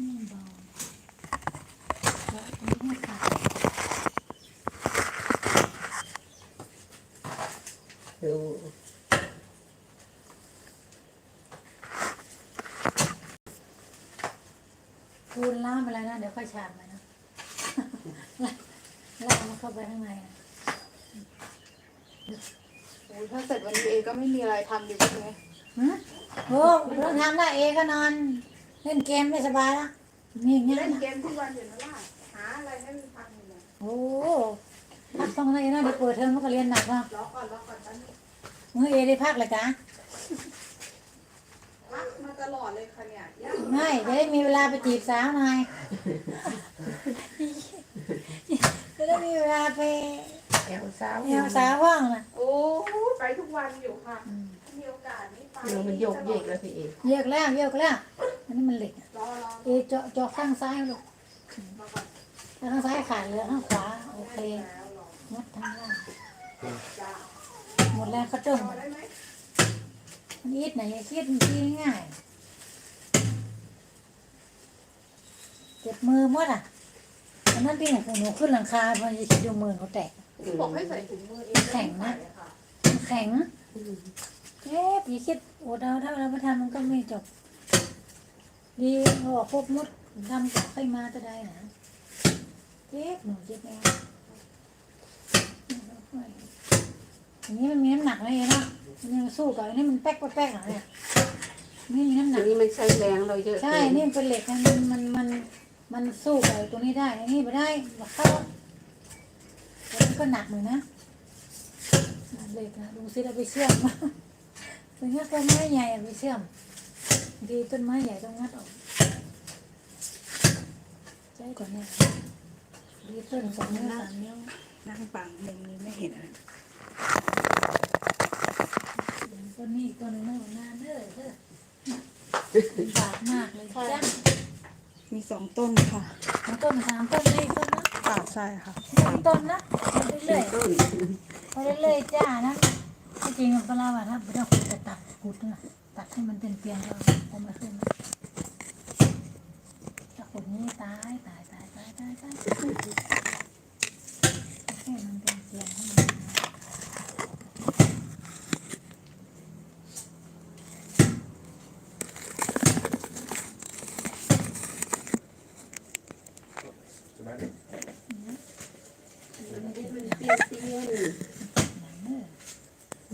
นี่เบาแล้วตรงนี้ไม่ขาดดูคูณล่ามไปแล้วนะ เดี๋ยวค่อยฉาบมานะล่ามมันเข้าไปข้างในนะโอ้ยถ้าเสร็จวันนี้เอก็ไม่มีอะไรทำดีใช่ไหมฮะโอ้เรื่องทำได้เอก็นอน เล่นเกมได้สบายละมีอย่างเงี้ยเล่นนะเกมทุกวันอยู่นะล่ะหาอะไรให้มันทำอยู่เนี่ยโอ้พักต้องได้นะเดี๋ยวเปิดเทอมมันก็เรียนหนักเนาะรอก่อนรอก่อนตอนนี้มือเอได้พักเลยจ้ะพักมาตลอดเลยค่ะเนี่ยยากไม่จะได้มีเวลาไปจีบสาวหน่อยจะได้มีเวลาไปแอวสาวแนวสาวว่างนะโอ้ไปทุกวันอยู่ค่ะ มีโอกาสนี่ไป เดี๋ยวมันโยกเยกแล้วพี่เอกเยกแล้วเยกแล้ว อันนี้มันเหล็กอะรอรอเอเจาะเจาะข้างซ้ายลูกรอก่อนถ้าข้างซ้ายขาดเหลือข้างขวาโอเคแล้วรองัดทั้งล่างจ้าหมดแล้วก็ต้มรอได้ไหมมันอีทไหนคิดมันทีง่ายเจ็บมือหมดอะอันนั้นที่หนูหนูขึ้นหลังคาพอจะคิดดูมือเขาแตก บอกให้ใส่ถุงมือเองแข็งนะค่ะมันแข็งเจ็บอย่าคิดโอ้เราถ้าเราไม่ทำมันก็ไม่จบ ดีบอกพวกมดทำจะค่อยมาจะได้นะเจ็บหนูเจ็บแองอันนี้มันมีน้ำหนักนะเองเนาะมันยังสู้กับอันนี้มันแป๊กแป๊กๆหน่อยเนี่ยนี่มีน้ำหนัก นี้มันใช้แรงเราเยอะใช่ นี่มันเป็นเหล็กนะมันมันมันมันสู้กับตัวนี้ได้อันนี้ไม่ได้มาเข้าแต่มันก็หนักเหน่อยนะเหล็กนะดูซิเราไปเชื่อมเป็นงัดต้นไม้ใหญ่ไปเชื่อม บางทีต้นไม้ใหญ่ต้องงัดออกใช่ก่อนเนี่ยดีต้นสองนิ้วสามนิ้วนั่งปังมุมนี้ไม่เห็นอะไรต้นนี้อีกต้นนึงน่านานเด้อเด้อบากมากเลยจ้ะมีสองต้นค่ะสองต้นสามต้นเลยต้นนะค่ะใช่ค่ะมีต้นนะไปเรื่อยๆไปเรื่อยๆจ้านะจริงเวลาว่าถ้าไม่ต้องขุดจะตัดขุดนะ ตัดให้มันเป็นเตียงก็คงไม่ขึ้นนะขุดนี้ตายตายตายตายตายตายให้มันเป็นเตียงให้มัน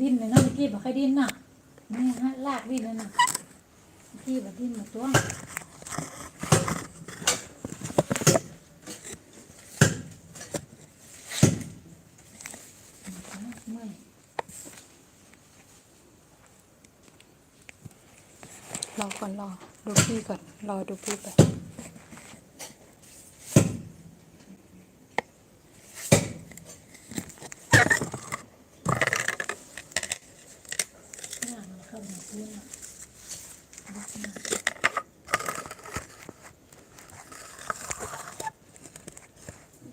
ดินเลยเนาะเมื่อกี้บอกใครดินน่ะ นี่ฮะลากดินเลยน่ะเมื่อกี้บอกดินมาตัวรอก่อนรอดูพี่ก่อนรอดูพี่ไปากมันเข้ามาพื้นน่ะลึกมาก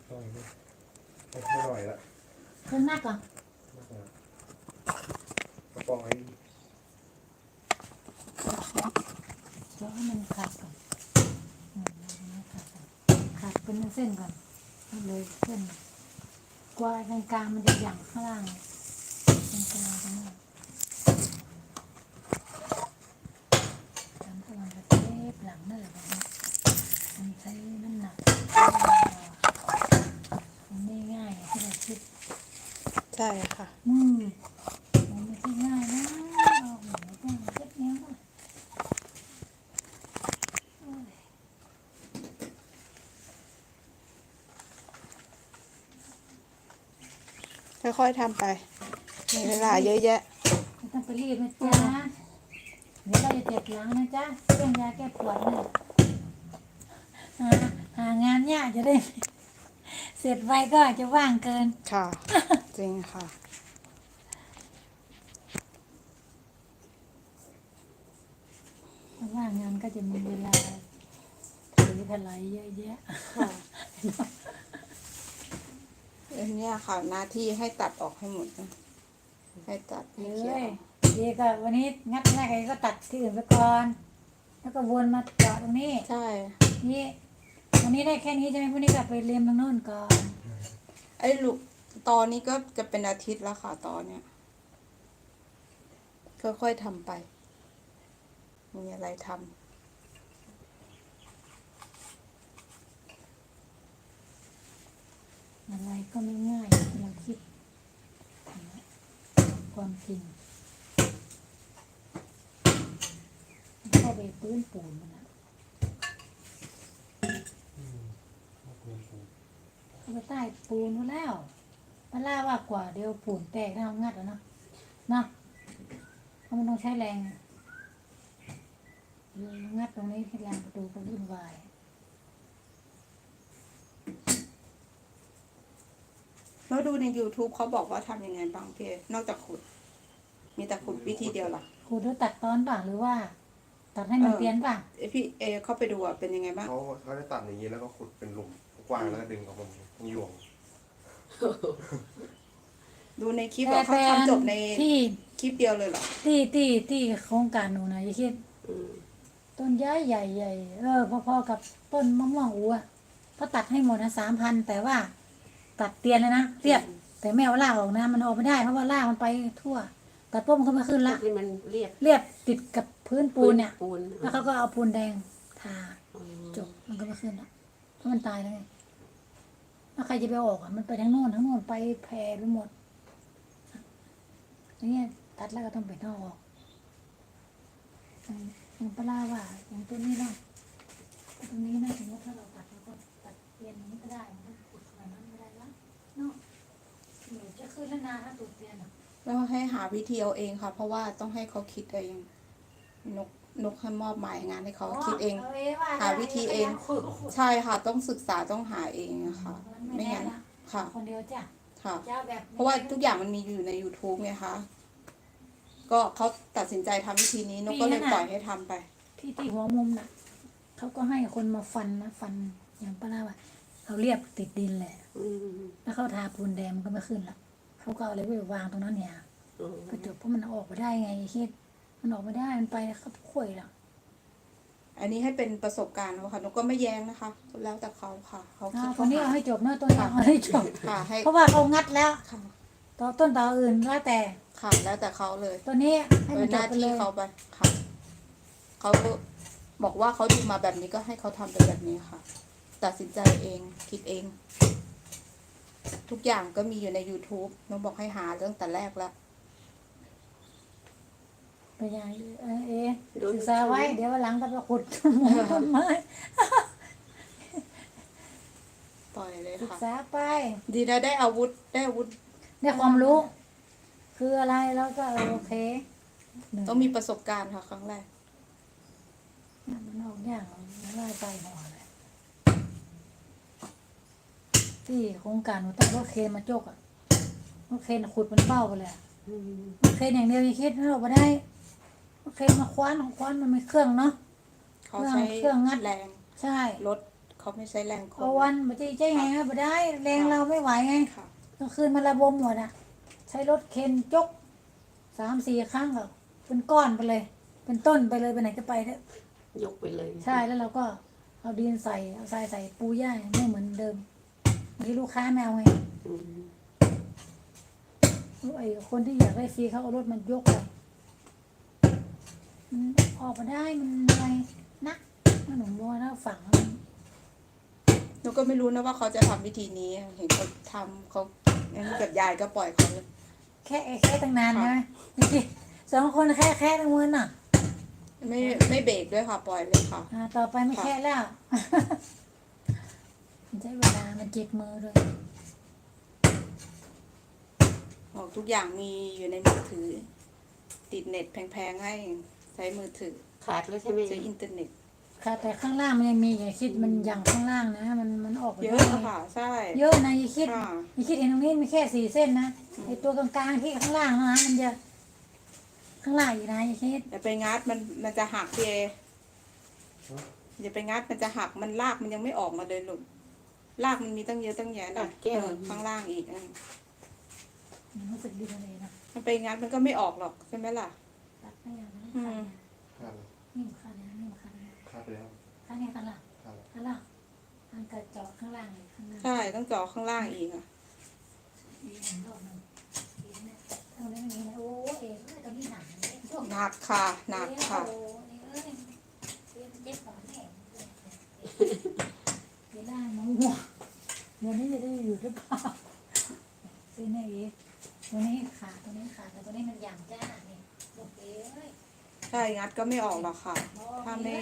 ต้องไม่ไม่อร่อยละ เพิ่มหนักก่อนกระป๋องไอ้เดี๋ยวให้มันขาดก่อนอืมขาดก่อนขาดเป็นเส้นก่อนให้เลยเส้นกว่ากลางกลางมันจะหยั่งข้างล่างกลางกลางๆตรงนี้ทำกำลังจะเทปหลังเนื้อแบบนี้มันใช้น้ำหนักมันไม่ง่ายอย่างที่เราคิด ใช่ค่ะ อืมมันไม่ใช่ง่ายนะเอาหัวแป้งเช็ดเนี้ยก่อนโอ้ยค่อยๆทำไปมีเวลาเยอะแยะ ไม่ต้องไปรีบนะจ๊ะเดี๋ยวเราจะเจ็บหลังนะจ๊ะเครื่องยาแก้ปวดเนี่ยหาหางานยากจะได้ เสร็จไวก็อาจจะว่างเกิน ค่ะ จริงค่ะถ้าว่างงานก็จะมีเวลาถือถลายเยอะแยะค่ะอันเนี้ยค่ะหน้าที่ให้ตัดออกให้หมดนะให้ตัดให้เลเขียยวดีก็วันนี้งัดแรกไอ้ก็ตัดที่อื่นไปก่อน แล้วก็วนมาเจาะตรงนี้ ใช่เนี่ วันนี้ได้แค่นี้ใช่ไหมพรุ่งนี้กลับไปเรียนตรงโน้นก่อน ไอ้ลูกตอนนี้ก็จะเป็นอาทิตย์แล้วค่ะตอนเนี้ยค่อยๆทำไป มีอะไรทำอะไรก็ไม่ง่ายเราคิดนะความจริงเข้าไปพื้นปูนมันอะ อืมขอบคุณครับ เข้าไปใต้ปูนนู่นแล้วมันล่าว่ากว่าเดี๋ยวปูนแตกนะเอางัดแล้วเนาะเนาะเพราะมันต้องใช้แรงงัดตรงนี้ให้แรงประตูก็วุ่นวายแล้วดูใน YouTube เขาบอกว่าทำยังไงบ้างพี่เอนอกจากขุด มีแต่ขุดวิธีเดียวเหรอครูด้วยตัดตอนป่ะหรือว่า ตัดให้มันเออเปลี่ยนป่ะเอยพี่เอเข้าไปดูอะเป็นยังไงบ้างเขาเขาจะตัดอย่างนี้แล้วก็ขุดเป็นหลุมกว้างแล้วก็ดึงออกมาตรง หยวงดูในคลิปว่าเขาทำจบในที่คลิปเดียวเลยเหรอ ที่ที่ที่โครงการหนูนะอย่าคิด อืมต้นย้ายใหญ่ใหญ่ๆเออพอๆกับต้นมะม่วงอูอะเขาตัดให้หมดนะสามพันแต่ว่า ตัดเตียนเลยนะเรียบ แต่ไม่เอารากออกนะ มันออกไม่ได้เพราะว่ารากมันไปทั่วตัดปุ๊บมันก็ไม่ขึ้นละ ที่มันเรียบเรียบติดกับพื้นปูนเนี่ย ปูนแล้วเขาก็เอาปูนแดงทาอ๋อจบมันก็ไม่ขึ้นละเพราะมันตายแล้วไง แล้วใครจะไปออกอะมันไปทั้งโน่นทั้งโน่นไปแผ่ไปหมดอย่างเงี้ยตัดแล้วก็ต้องไปนอกออกอย่างปลาว่าอย่างตัวนี้เนาะตรงนี้นะสมมติถ้าเราตัดเราก็ตัดเปลี่ยนนี้ก็ได้มันก็ขุดแบบนั้นไม่ได้ละเนาะหนูจะขึ้นแล้วนาถ้าตุดเปลี่ยนอะแล้วให้หาวิธีเอาเองค่ะ เพราะว่าต้องให้เขาคิดเองนก นกให้มอบหมายงานให้เขาคิดเอง หาวิธีเอง ใช่ค่ะ ต้องศึกษาต้องหาเองอะค่ะมันไม่ไม่แน่งั้นละค่ะ คนเดียวจ้ะค่ะเจ้าแบบเพราะว่าทุกอย่างมันมีอยู่ใน YouTube ไงคะ ก็เขาตัดสินใจทำวิธีนี้นกก็เลยปล่อยให้ทำไป ที่ที่หัวมุมน่ะเขาก็ให้คนมาฟันนะฟันอย่างปลาว่าเอาเรียบติดดินแหละอืมแล้วเขาทาปูนแดงมันก็ไม่ขึ้นละเขาก็เอาอะไรไปวางตรงนั้นเนี่ย อืมก็จบเพราะมันออกมาได้ไงคิด มันออกมาได้มันไปเขาข่วยละอันนี้ให้เป็นประสบการณ์เขาค่ะนกก็ไม่แย้งนะคะ แล้วแต่เขาค่ะ เขาคิดเอาตัเขาวนี้หาเอาให้จบนะตัวนี้เอาให้จบ ค่ะให้เพราะว่าเขางัดแล้วค่ะต่อต้นต่ออื่นแล้วแต่ค่ะแล้วแต่เขาเลยตัวนี้ให้เป็มันนจหบน้าไปที่เลยเขาไปค่ะเขาบอกว่าเขาดูมาแบบนี้ก็ให้เขาทำไปแบบนี้ค่ะ ตัดสินใจเองคิดเอง ทุกอย่างก็มีอยู่ใน YouTube น้องบอกให้หาเรื่องแต่แรกแล้ว ไปอย่างเออเอะศึกษาไว้ เดี๋ยววันหลังก็ไปขุดหมูต้นไม้ปล่อยเลยศึกค่ะ ษาไป ดีนะได้อาวุธได้อาวุธ ได้ความรู้ คืออะไรแล้วก็เออโอเคหนึ่ต้องมีประสบการณ์ค่ะ ครั้งแรก มันออกยากมันไล่ไปหัวเลยที่โครงการหนูตั้งรถเคนมาจกอะรถเคนขุดเป็นเป้าไปเลยอะอืมรถเคนอย่างเดียวยังคิดไม่ออกมาได้รถ เคนมาคว้านของคว้านมันไม่เครื่องเนาะ เขาใช้เครื่องงัด แรงใช่รถเขาไม่ใช้แรงคน เอาวันมาจะใจไงครับไม่ได้ แรงเราไม่ไหวไงค่ะ กลางคืนมันระบมหมดอะ ใช้รถเคนจกสามสี่ครั้งก็เป็นก้อนไปเลย เป็นต้นไปเลยไปไหนก็ไปเถอะ ยกไปเลยใช่แล้วเราก็เอาดินใส่เอาทรายใส่ปูย่าไม่เหมือนเดิมบางทีลูกค้าแมวไงอืมไอ้คนที่อยากได้ฟรีเขาเอารถมันยกไป มันออกมาได้มันเหนื่อยนักถ้าหนูบอกว่าถ้าฝังแล้วมันหนูก็ไม่รู้นะว่าเขาจะทำวิธีนี้ เห็นเขาทำเขางั้นกับยายก็ปล่อยเขาเลย แค่แค่ตั้งนานใช่ไหมเมื่อกี้สองคนแค่แค่ตั้งมือน่ะ ไม่ไม่เบรกด้วยค่ะ ปล่อยเลยค่ะอ่าต่อไปไม่แค่แล้วมันใช้เวลามันเจ็บมือด้วยบอกทุกอย่างมีอยู่ในมือถือ ติดเน็ตแพงๆให้ ใช้มือถือขาดแล้วใช่ไหมใช้อินเทอร์เน็ตค่ะ แต่ข้างล่างมันยังมีอย่าคิดมันอย่างข้างล่างนะ มันมันออกไปเยด้อะวยค่ะ ใช่ เยอะนะอย่าคิดค่ะ อย่าคิดเห็นตรงนี้มีแค่สี่เส้นนะไอตัวกลางๆที่ข้างล่างนะมันจะข้างล่างอยู่นะอย่าคิดอย่าไปงัดมันมันจะหักพี่เออย่าไปงัดมันจะหักมันลากมันยังไม่ออกมาเลยหลุดลากมันมีตั้งเยอะตั้งแยะนะเออข้างล่างอีกอะมันรู้สึกดีเลยนะมันไปงัดมันก็ไม่ออกหรอกใช่ไหมล่ะตัด ไม่อย่างนั้นอืมขาดนี่มันขาดนะนี่มันขาดนะขาดไปแล้วขาดเนี่ยขาดละขาดแล้วอันน่ะอันกระเจาะข้างล่างเลยข้างล่างใช่ต้องเจาะข้างล่างอีกอะมีหนังรอบหนึงเห็นไหมตรงนี้มันมีนะโอ้เอ๋เอ้ยตรงนี้หนังเนี่ยพวกหนักค่ะหนักค่ะโอ้เอ้ยเจ็บเจ็บก่อนแน่เดี๋ยวได้มะม่วงเดี๋ยวนี้จะได้อยู่หรือเปล่าซื้อแน่เอ๋ตัวนี้ขาดตัวนี้ขาดแต่ตัวนี้มันหยางจ้าเนี่ ยบอกเอ๋เอ้ยใช่งัดก็ไม่ออกหรอกค่ะ ถ้าไม่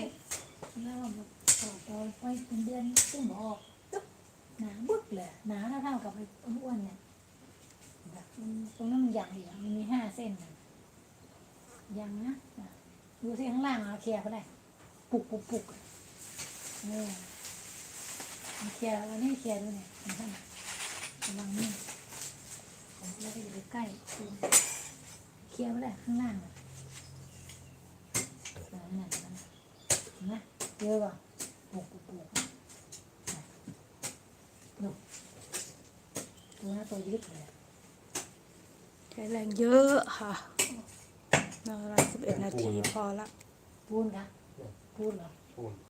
แล้วมันต่อต่อไปเป็นเดือนซึ่งบอกหนาบึกเลยหนาเท่าๆกับไอ้อ้วนๆเนี่ยแบบมันตรงนั้นมันหยางอีกอะมันมีห้าเส้นน่ะยังนะอะดูสิข้างล่างเอาเคลียร์ไปได้ปุกปุกปุกเออเอาเคลียร์อันนี้เคลียร์ด้วยเนี่ยข้างล่างกำลังนี่ผมแล้วก็อยู่ใกล้ๆคือเค ลียร์ไปได้ข้างล่างน่ะเออนั่นนั่นเห็นไหมเยอะป่ะปลูกปลูกปลูกดูตัวนั้นตัวยึดเลยใช้แรงเยอะค่ะนอนสิบเอ็ดนาทีพอละปูนค่ะปูนเหรอ ปูน